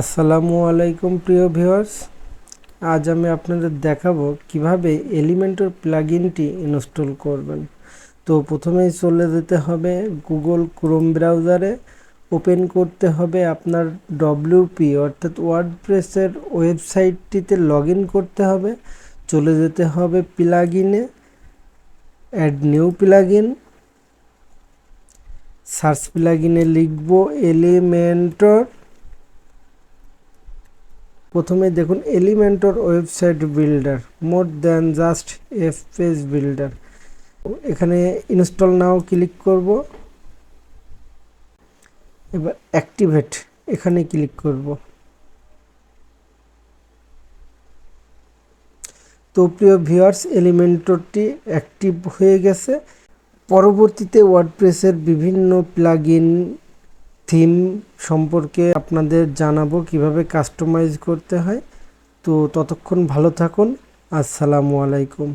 আসসালামু আলাইকুম প্রিয় ভিউয়ার্স। আজ আমি আপনাদের দেখাবো কীভাবে এলিমেন্টর প্লাগইনটি ইনস্টল করবেন। তো প্রথমেই চলে যেতে হবে গুগল ক্রোম ব্রাউজারে ওপেন করতে হবে আপনার ডব্লিউপি অর্থাৎ ওয়ার্ডপ্রেসের ওয়েবসাইটটিতে লগ করতে হবে। চলে যেতে হবে প্লাগইনে অ্যাড নিউ প্লাগইন সার্চ প্লাগইনে লিখব এলিমেন্টর প্রথমে দেখুন Elementor website builder more than just a page builder এখানে ইনস্টল নাও ক্লিক করব। এবার অ্যাক্টিভেট এখানে ক্লিক করব। তো প্রিয় ভিউয়ার্স এলিমেন্টরটি অ্যাক্টিভ হয়ে গেছে। পরবর্তীতে ওয়ার্ডপ্রেসের বিভিন্ন প্লাগইন থিম সম্পর্কে আপনাদের জানাব কীভাবে কাস্টমাইজ করতে হয়। তো ততক্ষণ ভালো থাকুন। আসসালামু আলাইকুম।